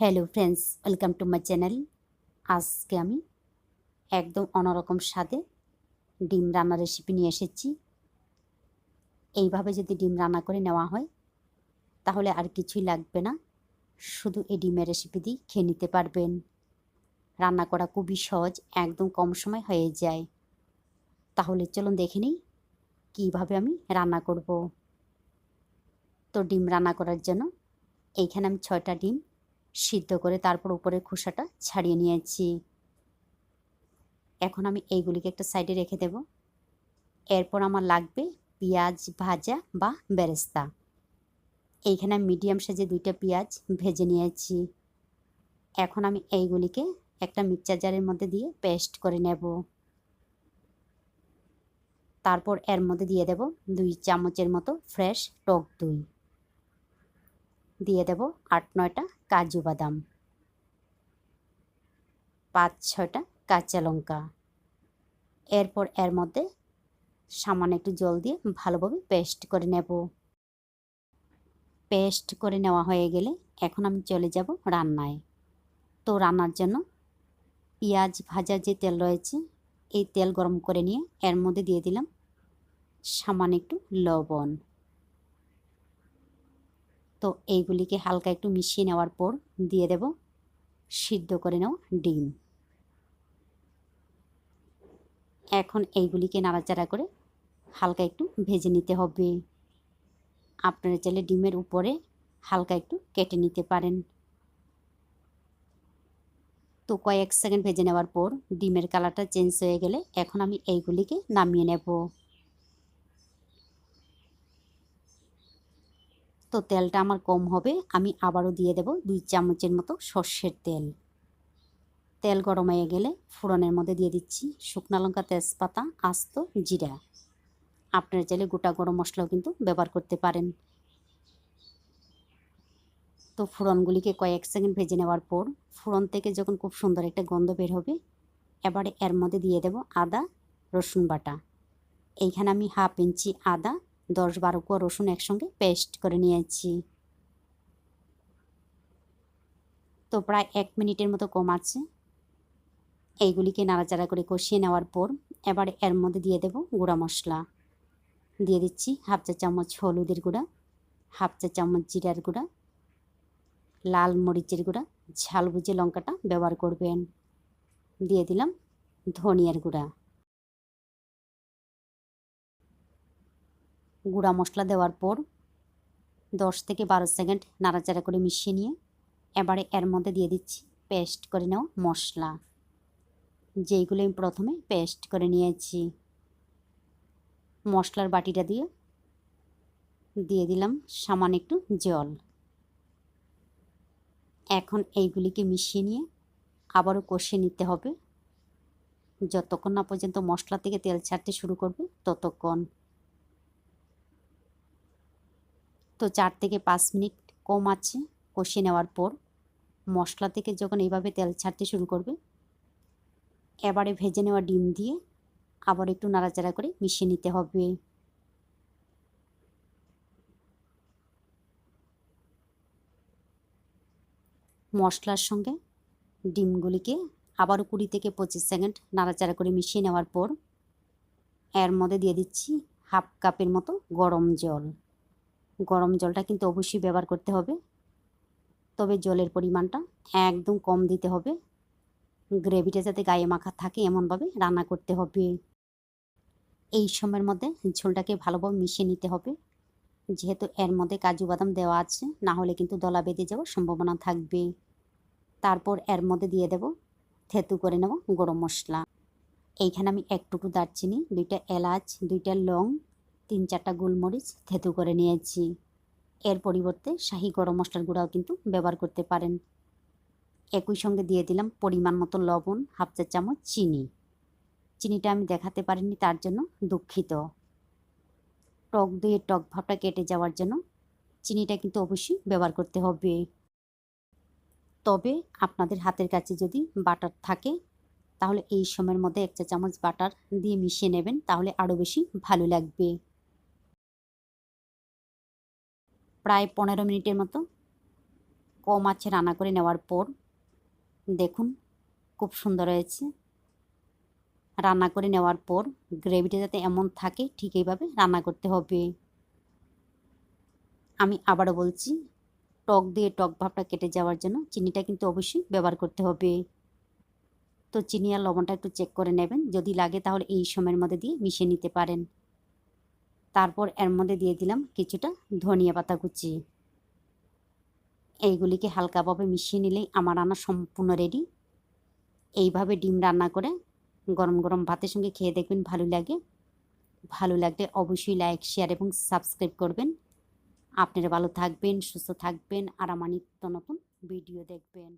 Hello friends welcome to my channel আজকে আমি একদম অন্যরকম স্বাদে ডিম রান্নার রেসিপি নিয়ে এসেছি। এইভাবে যদি ডিম রান্না করে নেওয়া হয়, তাহলে আর কিছুই লাগবে না। শুধু এই ডিমের রেসিপি দিয়ে খেয়ে নিতে পারবেন। রান্না করা খুবই সহজ, একদম কম সময় হয়ে যায়। তাহলে চলুন দেখে নিই কীভাবে আমি রান্না করব। তো ডিম রান্না করার জন্য এইখানে আমি ছয়টা ডিম সিদ্ধ করে তারপর উপরের খোসাটা ছাড়িয়ে নিয়েছি। এখন আমি এইগুলিকে একটা সাইডে রেখে দেব। এরপর আমার লাগবে পেঁয়াজ ভাজা বা বেরেস্তা। এইখানে মিডিয়াম সাইজে দুইটা পেঁয়াজ ভেজে নিয়েছি। এখন আমি এইগুলিকে একটা মিক্সচার জারের মধ্যে দিয়ে পেস্ট করে নেব। তারপর এর মধ্যে দিয়ে দেব দুই চামচের মতো ফ্রেশ টক দই। দিয়ে দেব আট, নয়টা কাজু বাদাম। পাঁচ, ছয়টা কাঁচা লঙ্কা। এরপর এর মধ্যে সামান্য একটু জল দিয়ে ভালোভাবে পেস্ট করে নেব। পেস্ট করে নেওয়া হয়ে গেলে এখন আমি চলে যাব রান্নায়। তো রান্নার জন্য পেঁয়াজ ভাজা যে তেল রয়েছে, এই তেল গরম করে নিয়ে এর মধ্যে দিয়ে দিলাম সামান্য একটু লবণ। তো এইগুলিকে হালকা একটু মিশিয়ে নেওয়ার পর দিয়ে দেব, সিদ্ধ করে নেওয়া ডিম। এখন এইগুলিকে নাড়াচাড়া করে হালকা একটু ভেজে নিতে হবে। আপনারা চাইলে ডিমের উপরে হালকা একটু কেটে নিতে পারেন। তো কয়েক সেকেন্ড ভেজে নেওয়ার পর ডিমের কালারটা চেঞ্জ হয়ে গেলে এখন আমি এইগুলিকে নামিয়ে নেব। তো তেলটা আমার কম হবে, আমি আবারও দিয়ে দেব দুই চামচের মতো সর্ষের তেল। তেল গরম হয়ে গেলে ফোড়নের মধ্যে দিয়ে দিচ্ছি শুকনা লঙ্কা, তেজপাতা, আস্ত, জিরা। আপনারা চাইলে গোটা গরম মশলাও কিন্তু ব্যবহার করতে পারেন। তো ফোড়নগুলিকে কয়েক সেকেন্ড ভেজে নেওয়ার পর ফোড়ন থেকে যখন খুব সুন্দর একটা গন্ধ বের হবে, এবারে এর মধ্যে দিয়ে দেব আদা, রসুন বাটা। এইখানে আমি হাফ ইঞ্চি আদা দশ বারো কোয়া রসুন একসঙ্গে পেস্ট করে নিয়েছি। তো প্রায় এক মিনিটের মতো কম আছে। এইগুলিকে নাড়াচাড়া করে কষিয়ে নেওয়ার পর এবার এর মধ্যে দিয়ে দেব গুঁড়া মশলা। দিয়ে দিচ্ছি হাফ চা চামচ হলুদের গুঁড়া, হাফ চা চামচ জিরার গুঁড়া, লাল মরিচের গুঁড়া, ঝাল বুঝে লঙ্কাটা ব্যবহার করবেন। দিয়ে দিলাম ধনিয়ার গুঁড়া। গুঁড়া মশলা দেওয়ার পর দশ থেকে বারো সেকেন্ড নাড়াচাড়া করে মিশিয়ে নিয়ে এবারে এর মধ্যে দিয়ে দিচ্ছি পেস্ট করে নেওয়া মশলা। যেইগুলো আমি প্রথমে পেস্ট করে নিয়েছি। মশলার বাটিটা দিয়ে দিয়ে দিলাম সামান্য একটু জল। এখন এইগুলিকে মিশিয়ে নিয়ে আবারও কষিয়ে নিতে হবে। যতক্ষণ না পর্যন্ত মশলা থেকে তেল ছাড়তে শুরু করবে, ততক্ষণ। তো চার থেকে পাঁচ মিনিট কম আছে কষিয়ে নেওয়ার পর মশলা থেকে যখন এইভাবে তেল ছাড়তে শুরু করবে, এবারে ভেজে নেওয়া ডিম দিয়ে আবার একটু নাড়াচাড়া করে মিশিয়ে নিতে হবে। মশলার সঙ্গে ডিমগুলিকে আবারও কুড়ি থেকে পঁচিশ সেকেন্ড নাড়াচাড়া করে মিশিয়ে নেওয়ার পর এর মধ্যে দিয়ে দিচ্ছি হাফ কাপের মতো গরম জল। গরম জলটা কিন্তু অবশ্যই ব্যবহার করতে হবে। তবে জলের পরিমাণটা একদম কম দিতে হবে। গ্রেভিটা যাতে গায়ে মাখা থাকে এমনভাবে রান্না করতে হবে। এই সময়ের মধ্যে ঝোলটাকে ভালোভাবে মিশিয়ে নিতে হবে। যেহেতু এর মধ্যে কাজু বাদাম দেওয়া আছে, না হলে কিন্তু দলা বেঁধে যাওয়ার সম্ভাবনা থাকবে। তারপর এর মধ্যে দিয়ে দেব থেতু করে নেব গরম মশলা। এইখানে আমি এক টুকরো দারচিনি, দুইটা এলাচ, দুইটা লং তিন চারটা গোলমরিচ থেতু করে নিয়েছি। এর পরিবর্তে শাহি গরম মশলার গুঁড়াও কিন্তু ব্যবহার করতে পারেন। একই সঙ্গে দিয়ে দিলাম পরিমাণ মতো লবণ, হাফ চা চামচ চিনি। চিনিটা আমি দেখাতে পারিনি তার জন্য দুঃখিত। টক দইয়ের টক ভাবটা কেটে যাওয়ার জন্য চিনিটা কিন্তু অবশ্যই ব্যবহার করতে হবে। তবে আপনাদের হাতের কাছে যদি বাটার থাকে, তাহলে এই সময়ের মধ্যে এক চা চামচ বাটার দিয়ে মিশিয়ে নেবেন, তাহলে আরও বেশি ভালো লাগবে। প্রায় পনেরো মিনিটের মতো কম আছে রান্না করে নেওয়ার পর দেখুন খুব সুন্দর হয়েছে। রান্না করে নেওয়ার পর গ্রেভিটা যাতে এমন থাকে ঠিক এইভাবে রান্না করতে হবে। আমি আবারও বলছি, টক দিয়ে টক ভাবটা কেটে যাওয়ার জন্য চিনিটা কিন্তু অবশ্যই ব্যবহার করতে হবে। তো চিনি আর লবণটা একটু চেক করে নেবেন, যদি লাগে তাহলে এই সময়ের মধ্যে দিয়ে মিশিয়ে নিতে পারেন। তারপর এর মধ্যে দিয়ে দিলাম কিছুটা ধনিয়া পাতা কুচি। এইগুলিকে হালকাভাবে মিশিয়ে নিলেই আমার রান্না সম্পূর্ণ রেডি এইভাবে ডিম রান্না করে গরম গরম ভাতের সঙ্গে খেয়ে দেখবেন ভালো লাগে। ভালো লাগলে অবশ্যই লাইক শেয়ার এবং সাবস্ক্রাইব করবেন। আপনারা ভালো থাকবেন, সুস্থ থাকবেন আর আমার নিত্য নতুন ভিডিও দেখবেন।